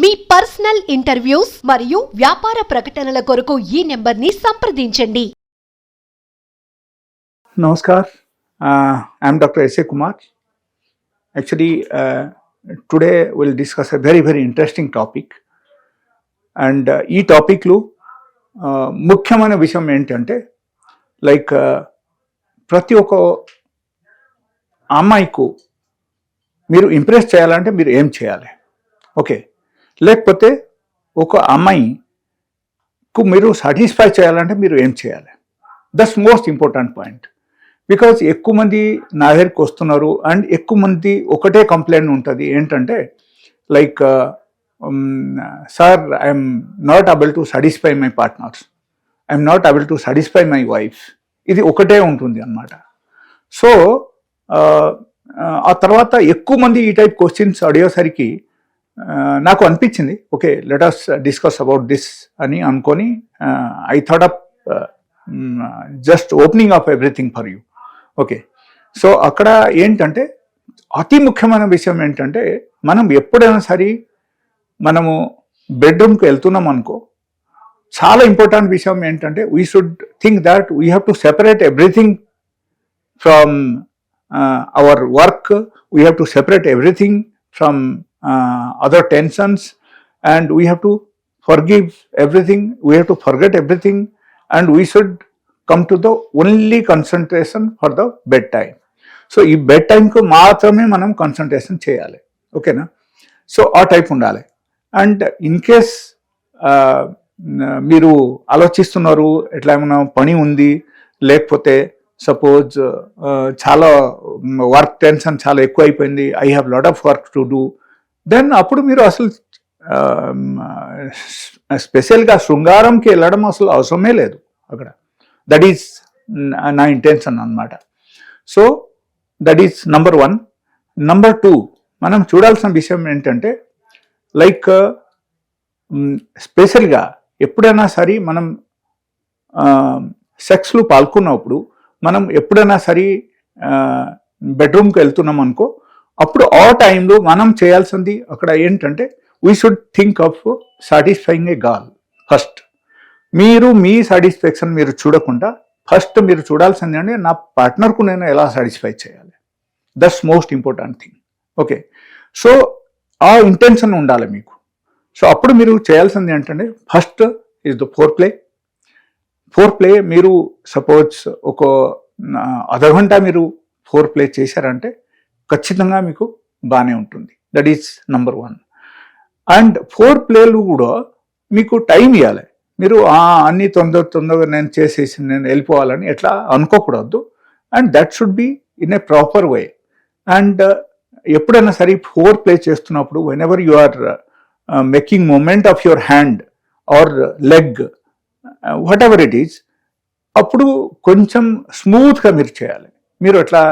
మీ personal interviews మరియు వ్యాపార ప్రకటనల కొరకు ఈ నెంబర్ని సంప్రదించండి. Namaskar. I'm doctor S A Kumar actually today will discuss a very very interesting topic and ఈ టాపిక్లు ముఖ్యమైన విషయం ఏంటంటే లైక్ ప్రతి ఒక్క అమ్మాయికు మీరు ఇంప్రెస్ చేయాలంటే మీరు ఏం చేయాలి? ఓకే లేకపోతే ఒక అమ్మాయికు మీరు సాటిస్ఫై చేయాలంటే మీరు ఏం చేయాలి? That's most important point because ఎక్కువ మంది నా దగ్గరికి వస్తున్నారు అండ్ ఎక్కువ మంది ఒకటే కంప్లైంట్ ఉంటుంది. ఏంటంటే like sir I'm not able to satisfy my partners I'm not able to satisfy my wife ఇది ఒకటే ఉంటుంది అన్నమాట. సో uh, uh, ఆ తర్వాత ఎక్కువ మంది ఈ టైప్ క్వశ్చన్స్ అడిగేసరికి నాకు అనిపించింది okay let us discuss about this అని అనుకొని I thought up just opening of everything for you okay so అక్కడ ఏంటంటే అతి ముఖ్యమైన విషయం ఏంటంటే మనం ఎప్పుడైనా సరే మనము బెడ్రూమ్కి వెళ్తున్నాం అనుకో చాలా ఇంపార్టెంట్ విషయం ఏంటంటే we should think that we have to separate everything from our work we have to separate everything from other tensions and we have to forgive everything we have to forget everything and we should come to the only concentration for the bed time so ఈ bed టైంకు మాత్రమే మనం concentration చేయాలి. ఓకేనా so ఆ type ఉండాలి. And in case మీరు ఆలోచిస్తున్నారు ఎట్లా ఏమైనా పని ఉంది లేకపోతే సపోజ్ చాలా వర్క్ టెన్షన్ చాలా ఎక్కువ అయిపోయింది I have lot of work to do then అప్పుడు మీరు అసలు స్పెషల్గా శృంగారంకి వెళ్ళడం అసలు అవసరమే లేదు అక్కడ. దట్ ఈజ్ నా ఇంటెన్షన్ అన్నమాట. So that is number one number two మనం చూడాల్సిన విషయం ఏంటంటే లైక్ స్పెషల్గా ఎప్పుడైనా సరే మనం సెక్స్లో పాల్గొన్నప్పుడు మనం ఎప్పుడైనా సరే బెడ్రూమ్కి వెళ్తున్నాం అనుకో అప్పుడు ఆ టైంలో మనం చేయాల్సింది అక్కడ ఏంటంటే we should think of satisfying a girl first మీరు మీ సాటిస్ఫాక్షన్ మీరు చూడకుండా ఫస్ట్ మీరు చూడాల్సింది అంటే నా పార్ట్నర్కు నేను ఎలా సాటిస్ఫై చేయాలి? That's most important thing okay so ఆ ఇంటెన్షన్ ఉండాలి మీకు. సో అప్పుడు మీరు చేయాల్సింది ఏంటంటే first is the foreplay foreplay మీరు సపోజ్ ఒక అర్ధగంట మీరు ఫోర్ ప్లే చేశారంటే ఖచ్చితంగా మీకు బాగానే ఉంటుంది. That is number one and four ప్లేలు కూడా మీకు టైం ఇవ్వాలి మీరు అన్ని తొందర తొందరగా నేను చేసేసి నేను వెళ్ళిపోవాలని ఎట్లా అనుకోకూడదు. And that should be in a proper way and ఎప్పుడైనా సరే ఫోర్ ప్లే చేస్తున్నప్పుడు whenever you are making moment of your hand or leg whatever it is అప్పుడు కొంచెం స్మూత్గా మీరు చేయాలి. మీరు అట్లా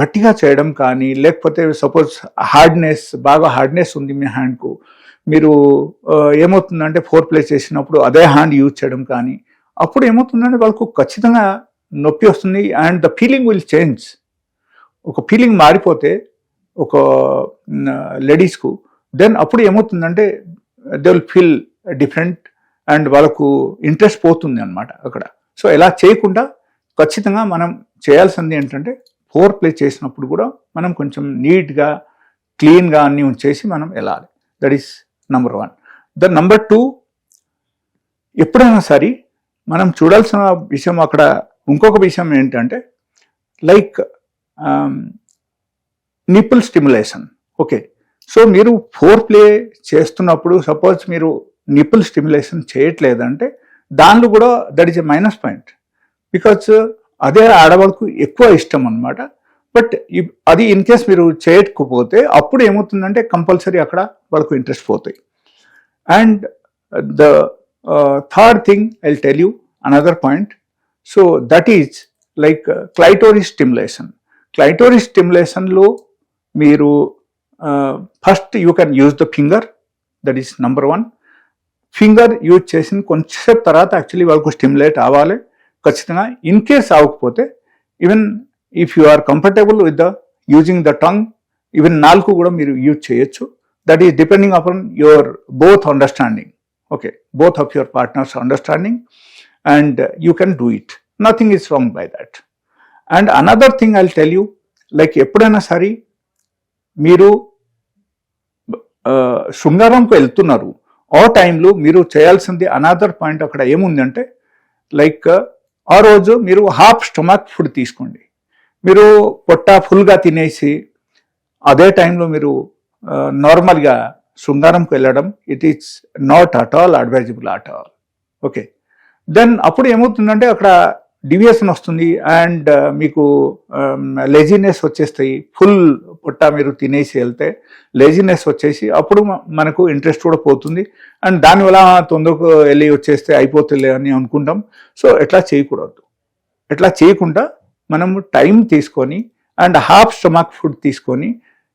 గట్టిగా చేయడం కానీ లేకపోతే సపోజ్ హార్డ్నెస్ బాగా హార్డ్నెస్ ఉంది మీ హ్యాండ్కు మీరు ఏమవుతుందంటే ఫోర్ ప్లే చేసినప్పుడు అదే హ్యాండ్ యూజ్ చేయడం కానీ అప్పుడు ఏమవుతుందంటే వాళ్ళకు ఖచ్చితంగా నొప్పి వస్తుంది and the feeling will change ఒక ఫీలింగ్ మారిపోతే ఒక లేడీస్కు దెన్ అప్పుడు ఏమవుతుందంటే they will feel different and వాళ్ళకు ఇంట్రెస్ట్ పోతుంది అనమాట అక్కడ. సో ఎలా చేయకుండా ఖచ్చితంగా మనం చేయాల్సింది ఏంటంటే ఫోర్ ప్లే చేసినప్పుడు కూడా మనం కొంచెం నీట్గా క్లీన్గా అన్నీ ఉంచేసి మనం వెళ్ళాలి that is number one the number two ఎప్పుడైనా సరే మనం చూడాల్సిన విషయం అక్కడ ఇంకొక విషయం ఏంటంటే like nipple stimulation okay so మీరు ఫోర్ ప్లే చేస్తున్నప్పుడు సపోజ్ మీరు నిపుల్ స్టిమ్యులేషన్ చేయట్లేదంటే దానిలో కూడా that is a minus point because అదే ఆడవాళ్ళకు ఎక్కువ ఇష్టం అనమాట బట్ అది ఇన్ కేస్ మీరు చేయకపోతే అప్పుడు ఏమవుతుందంటే కంపల్సరీ అక్కడ వాళ్ళకు ఇంట్రెస్ట్ పోతాయి. And the third thing I tell you another point so that is like clitoris stimulation clitoris స్టిమ్యులేషన్లో మీరు first you can use the finger that is number one finger use చేసిన కొంచెంసేపు తర్వాత యాక్చువల్లీ వాళ్ళకు stimulate అవ్వాలి. ఖచ్చితంగా in case ఆగకపోతే even if you are comfortable with the using the tongue even నాలుగు కూడా మీరు యూజ్ చేయొచ్చు. That is depending upon your both understanding okay both of your partners understanding and you can do it nothing is wrong by that and another thing I tell you like ఎప్పుడైనా సరే మీరు శృంగారంకు వెళ్తున్నారు. ఆ టైంలో మీరు చేయాల్సింది another point అక్కడ ఏముందంటే లైక్ ఆ రోజు మీరు హాఫ్ స్టమక్ ఫుడ్ తీసుకోండి. మీరు పొట్ట ఫుల్గా తినేసి అదే టైంలో మీరు నార్మల్గా శృంగారంకి వెళ్ళడం it is not at all advisable at all okay then అప్పుడు ఏమవుతుందంటే అక్కడ డివియేషన్ వస్తుంది అండ్ మీకు లెజినెస్ వచ్చేస్తాయి ఫుల్ పుట్ట మీరు తినేసి వెళ్తే లేజినెస్ వచ్చేసి అప్పుడు మనకు ఇంట్రెస్ట్ కూడా పోతుంది. అండ్ దానివల్ల తొందరకు వెళ్ళి వచ్చేస్తే అయిపోతుంది అని అనుకుంటాం. సో ఎట్లా చేయకూడదు. ఎట్లా చేయకుండా మనము టైం తీసుకొని అండ్ హాఫ్ స్టమక్ ఫుడ్ తీసుకొని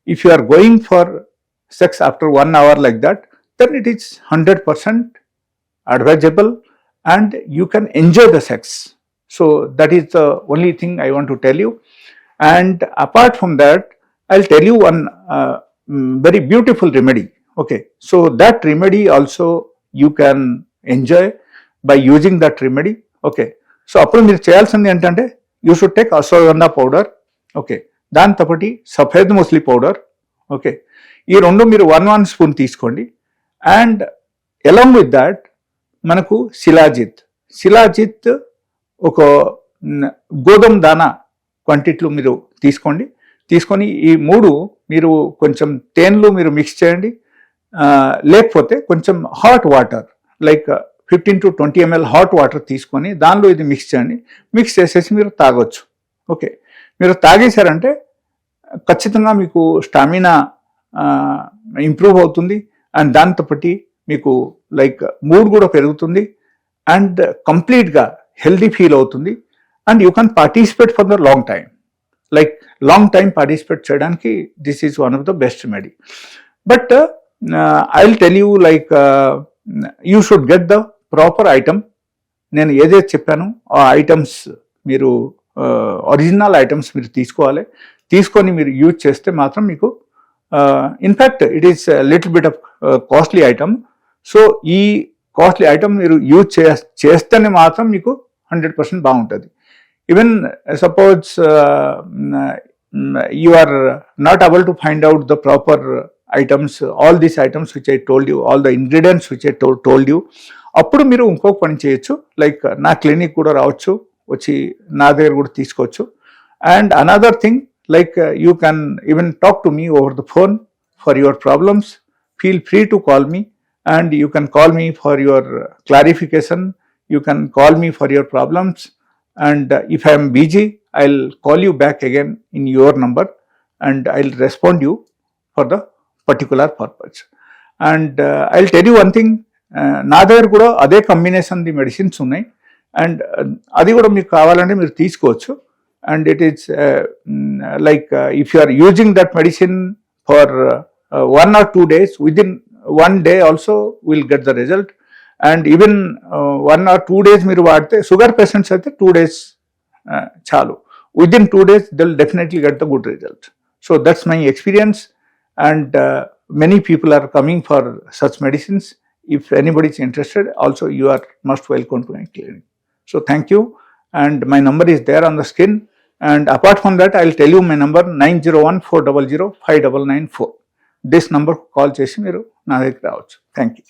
if you are going for sex after one hour like that then it is hundred percent advisable and you can enjoy the sex so that is the only thing I want to tell you. And apart from that, I'll tell you one uh, beautiful very beautiful remedy. Okay, so that remedy also you can enjoy by using that remedy. Okay, so అప్పుడు మీరు చేయాల్సింది ఏంటంటే you should take ashwagandha powder okay దాంతోపాటి safed musli powder okay ఈ రెండు మీరు one one spoon తీసుకోండి. And along with that మనకు శిలాజిత్. శిలాజిత్ ఒక గోధుమ దానా క్వాంటిటీలో మీరు తీసుకోండి. తీసుకొని ఈ మూడు మీరు కొంచెం తేన్లు మీరు మిక్స్ చేయండి. లేకపోతే కొంచెం hot water like fifteen to twenty ML hot water తీసుకొని దానిలో ఇది మిక్స్ చేయండి. మిక్స్ చేసేసి మీరు తాగొచ్చు. ఓకే మీరు తాగేశారంటే ఖచ్చితంగా మీకు స్టామినా ఇంప్రూవ్ అవుతుంది. అండ్ దాంతోపాటి మీకు లైక్ మూడ్ కూడా పెరుగుతుంది. అండ్ కంప్లీట్గా హెల్దీ ఫీల్ అవుతుంది. And you can participate for the long time like long time participate చేయడానికి this is one of the best మెడీ but I will tell you like you should get the proper item నేను ఏదైతే చెప్పానో ఆ items మీరు uh, original items మీరు తీసుకోవాలి. తీసుకొని మీరు యూజ్ చేస్తే మాత్రం మీకు in fact it is little bit of costly item so ఈ కాస్ట్లీ ఐటమ్ మీరు యూజ్ చేస్తేనే మాత్రం మీకు హండ్రెడ్ పర్సెంట్ బాగుంటుంది. Even suppose you are not able to find out the proper items all these items which I told you all the ingredients which I told you అప్పుడు మీరు ఇంకొక పని చేయొచ్చు. లైక్ నా క్లినిక్ కూడా రావచ్చు వచ్చి నా దగ్గర కూడా తీసుకోవచ్చు. And another thing like you can even talk to me over the phone for your problems feel free to call me and you can call me for your clarification. You can call me for your problems. And uh, if i am busy i'll call you back again in your number and i'll respond you for the particular purpose and uh, i'll tell you one thing uh, నా దగ్గర కూడా అదే combination ది medicines ఉన్నాయి and అది కూడా మీకు కావాలంటే మీరు తీసుకోవచ్చు and it is like if you are using that medicine for one or two days within one day also will get the result and even one or two days మీరు వాడితే sugar patients అయితే two days చాలు within two days they'll definitely get the good result so that's my experience and many people are coming for such medicines if anybody is interested also you are most welcome to my clinic so thank you and my number is there on the screen and apart from that i'll tell you my number 901 400 5994 this number call చేసి మీరు నా దగ్గరికి రావచ్చు thank you